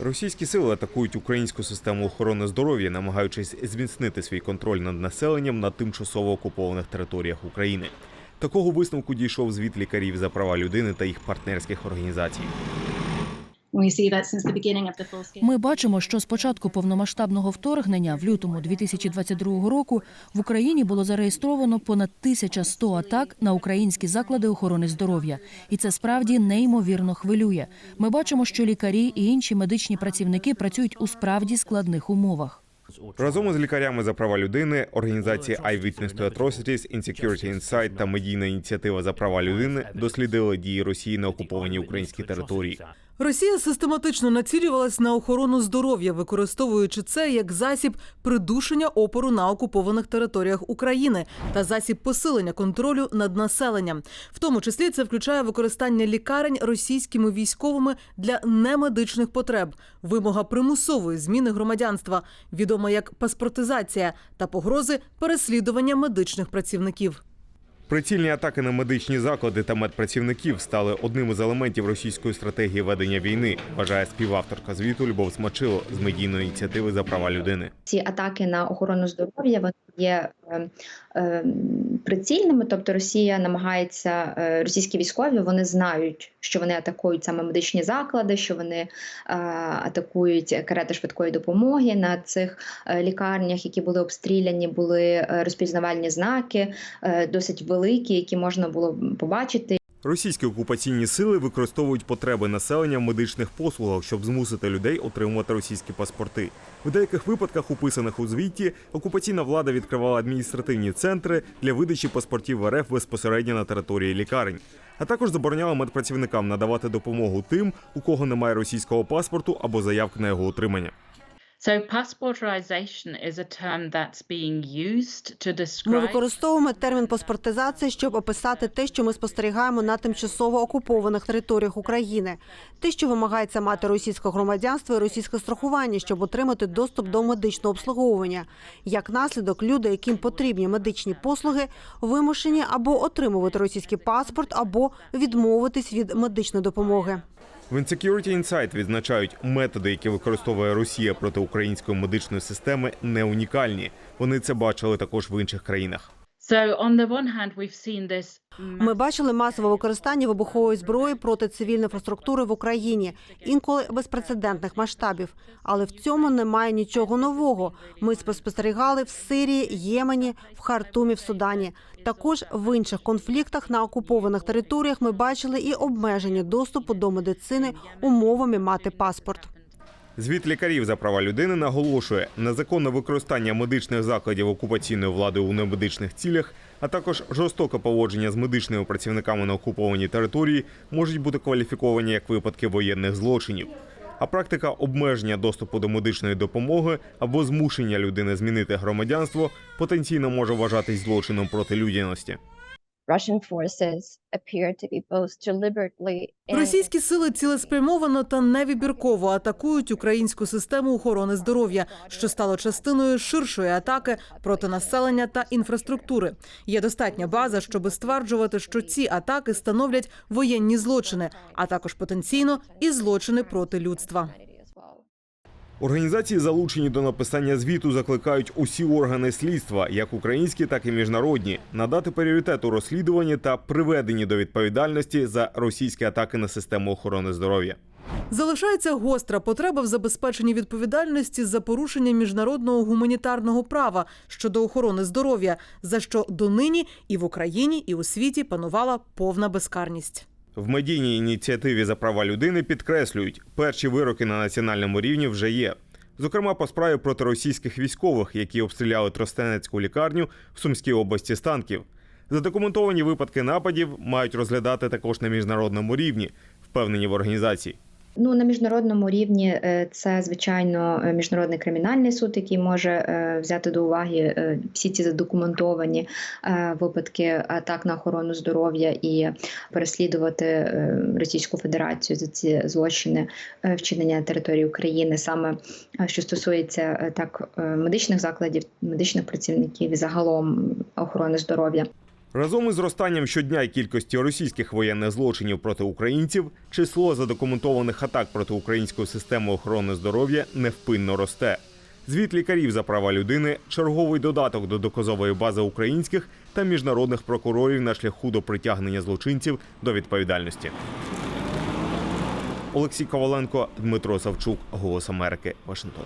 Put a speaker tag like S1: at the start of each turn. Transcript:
S1: Російські сили атакують українську систему охорони здоров'я, намагаючись зміцнити свій контроль над населенням на тимчасово окупованих територіях України. Такого висновку дійшов звіт лікарів за права людини та їх партнерських організацій.
S2: Ми бачимо, що з початку повномасштабного вторгнення в лютому 2022 року в Україні було зареєстровано понад 1100 атак на українські заклади охорони здоров'я, і це справді неймовірно хвилює. Ми бачимо, що лікарі і інші медичні працівники працюють у справді складних умовах.
S1: Разом із лікарями за права людини, організації Eyewitness to Atrocities, Insecurity Insight та медійна ініціатива за права людини дослідили дії Росії на окупованій українській території.
S3: Росія систематично націлювалась на охорону здоров'я, використовуючи це як засіб придушення опору на окупованих територіях України та засіб посилення контролю над населенням. В тому числі це включає використання лікарень російськими військовими для немедичних потреб, вимога примусової зміни громадянства, відома як паспортизація, та погрози переслідування медичних працівників.
S1: Прицільні атаки на медичні заклади та медпрацівників стали одним із елементів російської стратегії ведення війни, вважає співавторка звіту Любов Смачило з медійної ініціативи за права людини.
S4: ці атаки на охорону здоров'я вони є е, е, прицільними. Тобто Росія намагається, е, російські військові вони знають, що вони атакують саме медичні заклади, що вони е, атакують карети швидкої допомоги на цих е, лікарнях, які були обстріляні, були розпізнавальні знаки, досить великі, які можна було побачити.
S1: Російські окупаційні сили використовують потреби населення в медичних послугах, щоб змусити людей отримувати російські паспорти. В деяких випадках, описаних у звіті, окупаційна влада відкривала адміністративні центри для видачі паспортів РФ безпосередньо на території лікарень, а також забороняла медпрацівникам надавати допомогу тим, у кого немає російського паспорту або заявки на його отримання.
S5: So passportization is a term that's being used to
S6: Ми використовуємо термін паспортизації, щоб описати те, що ми спостерігаємо на тимчасово окупованих територіях України. Те, що вимагається мати російське громадянство і російське страхування, щоб отримати доступ до медичного обслуговування. Як наслідок, люди, яким потрібні медичні послуги, вимушені або отримувати російський паспорт, або відмовитись від медичної допомоги.
S1: В Insecurity Insight відзначають, методи, які використовує Росія проти української медичної системи, не унікальні. Вони це бачили також в інших країнах.
S6: Ми бачили масове використання вибухової зброї проти цивільної інфраструктури в Україні, інколи безпрецедентних масштабів. Але в цьому немає нічого нового. Ми спостерігали в Сирії, Ємені, в Хартумі, в Судані. Також в інших конфліктах на окупованих територіях ми бачили і обмеження доступу до медицини умовами мати паспорт.
S1: Звіт лікарів за права людини наголошує незаконне використання медичних закладів окупаційною владою у немедичних цілях, а також жорстоке поводження з медичними працівниками на окупованій території можуть бути кваліфіковані як випадки воєнних злочинів. А практика обмеження доступу до медичної допомоги або змушення людини змінити громадянство потенційно може вважатись злочином проти людяності.
S3: Російські сили цілеспрямовано та невибірково атакують українську систему охорони здоров'я, що стало частиною ширшої атаки проти населення та інфраструктури. Є достатня база, щоб стверджувати, що ці атаки становлять воєнні злочини, а також потенційно і злочини проти людства.
S1: Організації, залучені до написання звіту, закликають усі органи слідства, як українські, так і міжнародні, надати пріоритет у розслідуванні та приведенні до відповідальності за російські атаки на систему охорони здоров'я.
S3: Залишається гостра потреба в забезпеченні відповідальності за порушення міжнародного гуманітарного права щодо охорони здоров'я, за що донині і в Україні, і у світі панувала повна безкарність.
S1: В медійній ініціативі за права людини підкреслюють, перші вироки на національному рівні вже є. Зокрема, по справі проти російських військових, які обстріляли Тростенецьку лікарню в Сумській області з танків. Задокументовані випадки нападів мають розглядати також на міжнародному рівні, впевнені в організації.
S4: Ну на міжнародному рівні е, це звичайно е, міжнародний кримінальний суд, який може е, взяти до уваги всі ці задокументовані випадки атак на охорону здоров'я і переслідувати Російську Федерацію за ці злочини вчинення на території України, саме що стосується так медичних закладів, медичних працівників і загалом охорони здоров'я.
S1: Разом із зростанням щодня кількості російських воєнних злочинів проти українців, число задокументованих атак проти української системи охорони здоров'я невпинно росте. Звіт лікарів за права людини черговий додаток до доказової бази українських та міжнародних прокурорів на шляху до притягнення злочинців до відповідальності. Олексій Коваленко, Дмитро Савчук, Голос Америки, Вашингтон.